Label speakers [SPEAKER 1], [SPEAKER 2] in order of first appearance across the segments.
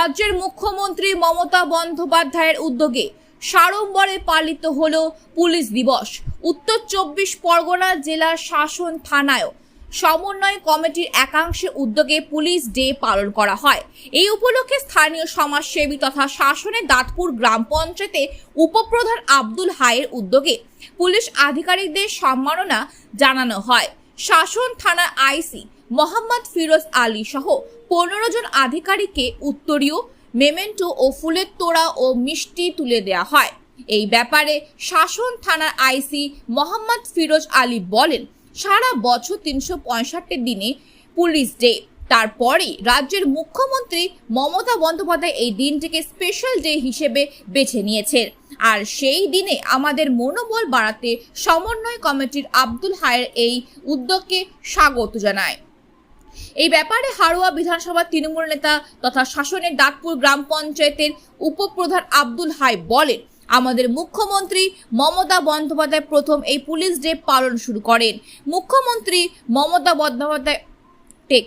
[SPEAKER 1] রাজ্যের মুখ্যমন্ত্রী মমতা বন্দ্যোপাধ্যায়ের উদ্যোগে সাড়ম্বরে পালিত হল পুলিশ দিবস। উত্তর চব্বিশ পরগনা জেলার শাসন থানায়ও সমন্বয় কমিটির একাংশের উদ্যোগে পুলিশ ডে পালন করা হয়। এই উপলক্ষে স্থানীয় সমাজসেবী তথা শাসনের দাঁতপুর গ্রাম পঞ্চায়েতে উপপ্রধান আব্দুল হায়ের উদ্যোগে পুলিশ আধিকারিকদের সম্মাননা জানানো হয়। শাসন থানার আইসি মোহাম্মদ ফিরোজ আলী সহ পনেরো জন আধিকারিককে উত্তরীয়, মেমেন্টো ও ফুলের তোড়া ও মিষ্টি তুলে দেওয়া হয়। এই ব্যাপারে শাসন থানার আইসি মোহাম্মদ ফিরোজ আলী বলেন, সারা বছর তিনশো পঁয়ষট্টি দিনে পুলিশ ডে। তারপরে রাজ্যের মুখ্যমন্ত্রী মমতা বন্দ্যোপাধ্যায় এই দিনটিকে স্পেশাল ডে হিসেবে বেছে নিয়েছেন। আর সেই দিনে আমাদের মনোবল বাড়াতে সমন্বয় কমিটির আব্দুল হায়ের এই উদ্যোগকে স্বাগত জানায়। এই ব্যাপারে হাড়োয়া বিধানসভার তৃণমূল নেতা তথা শাসনের দাঁতপুর গ্রাম পঞ্চায়েতের উপপ্রধান আব্দুল হাই বলেন, আমাদের মুখ্যমন্ত্রী মমতা বন্দ্যোপাধ্যায় প্রথম এই পুলিশ ডে পালন শুরু করেন। মুখ্যমন্ত্রী মমতা বন্দ্যোপাধ্যায় টেক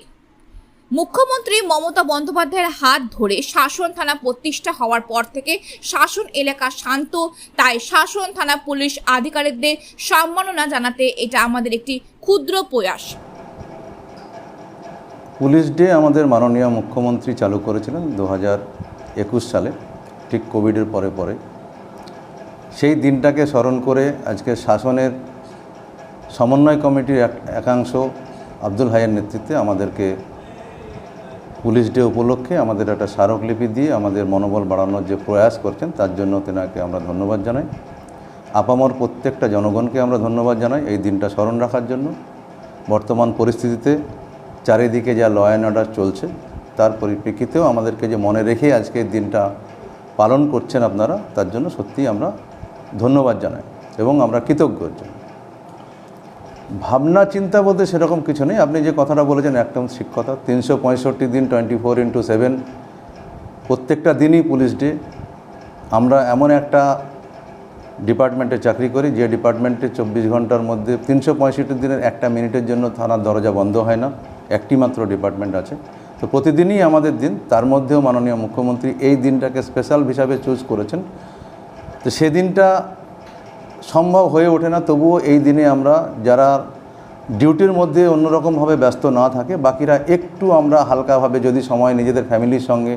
[SPEAKER 1] মুখ্যমন্ত্রী মমতা বন্দ্যোপাধ্যায়ের হাত ধরে শাসন থানা প্রতিষ্ঠা হওয়ার পর থেকে শাসন এলাকা শান্ত। তাই শাসন থানা পুলিশ আধিকারিকদের সম্মাননা জানাতে এটা আমাদের একটি ক্ষুদ্র প্রয়াস।
[SPEAKER 2] পুলিশ ডে আমাদের মাননীয় মুখ্যমন্ত্রী চালু করেছিলেন দু একুশ সালে, ঠিক কোভিডের পরে পরে। সেই দিনটাকে স্মরণ করে আজকে শাসনের সমন্বয় কমিটির এক একাংশ আব্দুল হাইয়ের নেতৃত্বে আমাদেরকে পুলিশ ডে উপলক্ষে আমাদের একটা স্মারকলিপি দিয়ে আমাদের মনোবল বাড়ানোর যে প্রয়াস করছেন, তার জন্য তেনাকে আমরা ধন্যবাদ জানাই। আপামর প্রত্যেকটা জনগণকে আমরা ধন্যবাদ জানাই এই দিনটা স্মরণ রাখার জন্য। বর্তমান পরিস্থিতিতে চারিদিকে যা ল অ্যান্ড অর্ডার চলছে, তার পরিপ্রেক্ষিতেও আমাদেরকে যে মনে রেখে আজকে দিনটা পালন করছেন আপনারা, তার জন্য সত্যিই আমরা ধন্যবাদ জানাই এবং আমরা কৃতজ্ঞ ভাবনা চিন্তা বলতে সেরকম কিছু নেই। আপনি যে কথাটা বলেছেন, একদম কথা। তিনশো পঁয়ষট্টি দিন টোয়েন্টি ফোর ইন্টু সেভেন প্রত্যেকটা দিনই পুলিশ ডে আমরা এমন একটা ডিপার্টমেন্টে চাকরি করি, যে ডিপার্টমেন্টে চব্বিশ ঘণ্টার মধ্যে তিনশো পঁয়ষট্টি দিনের একটা মিনিটের জন্য থানার দরজা বন্ধ হয় না। একটি মাত্র ডিপার্টমেন্ট আছে। তো প্রতিদিনই আমাদের দিন, তার মধ্যেও মাননীয় মুখ্যমন্ত্রী এই দিনটাকে স্পেশাল হিসাবে চুজ করেছেন। তো সেদিনটা সম্ভব হয়ে ওঠে না, তবুও এই দিনে আমরা যারা ডিউটির মধ্যে অন্যরকমভাবে ব্যস্ত না থাকে, বাকিরা একটু আমরা হালকাভাবে যদি সময় নিজেদের ফ্যামিলির সঙ্গে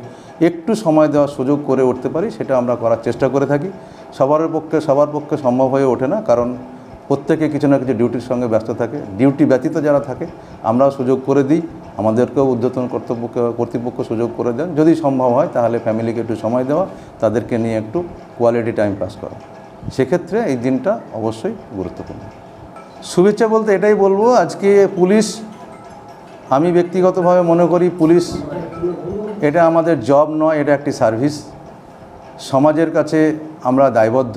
[SPEAKER 2] একটু সময় দেওয়ার সুযোগ করে উঠতে পারি, সেটা আমরা করার চেষ্টা করে থাকি। সবার পক্ষে সবার পক্ষে সম্ভব হয়ে ওঠে না, কারণ প্রত্যেকে কিছু না কিছু ডিউটির সঙ্গে ব্যস্ত থাকে। ডিউটি ব্যতীত যারা থাকে, আমরাও সুযোগ করে দিই। আমাদেরকেও ঊর্ধ্বতন কর্তব্যকে, কর্তৃপক্ষ সুযোগ করে দেন। যদি সম্ভব হয়, তাহলে ফ্যামিলিকে একটু সময় দেওয়া, তাদেরকে নিয়ে একটু কোয়ালিটি টাইম পাস করা। সেক্ষেত্রে এই দিনটা অবশ্যই গুরুত্বপূর্ণ। শুভেচ্ছা বলতে এটাই বলব, আজকে পুলিশ, আমি ব্যক্তিগতভাবে মনে করি পুলিশ, এটা আমাদের জব নয়, এটা একটি সার্ভিস সমাজের কাছে আমরা দায়বদ্ধ।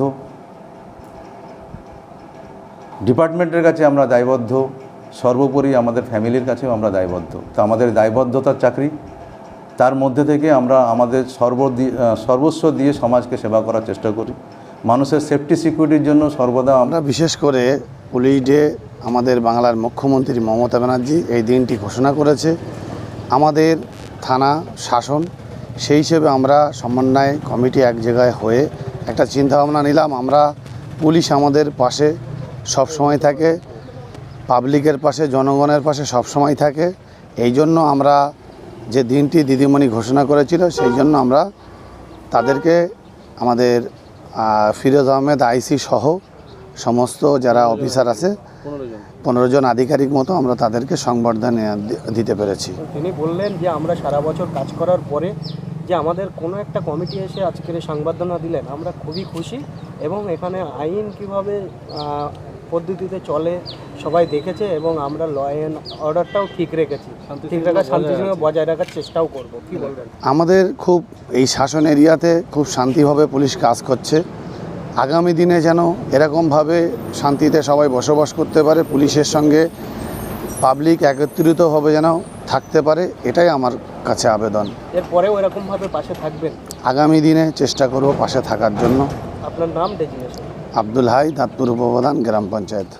[SPEAKER 2] ডিপার্টমেন্টের কাছে আমরা দায়বদ্ধ, সর্বোপরি আমাদের ফ্যামিলির কাছেও আমরা দায়বদ্ধ। তো আমাদের দায়বদ্ধতার চাকরি, তার মধ্যে থেকে আমরা আমাদের সর্ব সর্বস্ব দিয়ে সমাজকে সেবা করার চেষ্টা করি। মানুষের সেফটি সিকিউরিটির জন্য সর্বদা আমরা
[SPEAKER 3] বিশেষ করে পুলিশ ডে আমাদের বাংলার মুখ্যমন্ত্রী মমতা ব্যানার্জি এই দিনটি ঘোষণা করেছে। আমাদের থানা শাসন, সেই হিসেবে আমরা সমন্বয় কমিটি এক জায়গায় হয়ে একটা চিন্তাভাবনা নিলাম। আমরা পুলিশ আমাদের পাশে সব সময় থাকে পাবলিকের পাশে, জনগণের পাশে সব সময় থাকে। এই জন্য আমরা যে দিনটি দিদিমণি ঘোষণা করেছিল, সেই জন্য আমরা তাদেরকে, আমাদের ফিরোজ আহমেদ, আইসি সহ সমস্ত যারা অফিসার আছে, পনেরো জন আধিকারিক মতো আমরা তাদেরকে সংবর্ধনা দিতে পেরেছি।
[SPEAKER 4] তিনি বললেন যে আমরা সারা বছর কাজ করার পরে যে আমাদের কোনো একটা কমিটি এসে আজকের সংবর্ধনা দিলেন, আমরা খুবই খুশি এবং এখানে আইন কীভাবে পদ্ধতিতে চলে সবাই দেখেছে এবং আমরা ল অ্যান্ড অর্ডারটাও ঠিক রেখেছি। ঠিক রাখার শান্তি সঙ্গে বজায় রাখার চেষ্টাও করব। কি বলবেন?
[SPEAKER 3] আমাদের খুব এই শাসন এরিয়াতে খুব শান্তিভাবে পুলিশ কাজ করছে। আগামী দিনে যেন এরকমভাবে শান্তিতে সবাই বসবাস করতে পারে পুলিশের সঙ্গে পাবলিক একত্রিতভাবে যেন থাকতে পারে এটাই আমার কাছে আবেদন।
[SPEAKER 4] এরপরেও এরকমভাবে পাশে থাকবেন?
[SPEAKER 3] আগামী দিনে চেষ্টা করব পাশে থাকার জন্য।
[SPEAKER 4] আপনার নাম ডেজিনেশন।
[SPEAKER 3] আব্দুল হাই দাঁতপুর উপপ্রধান গ্রাম পঞ্চায়েত।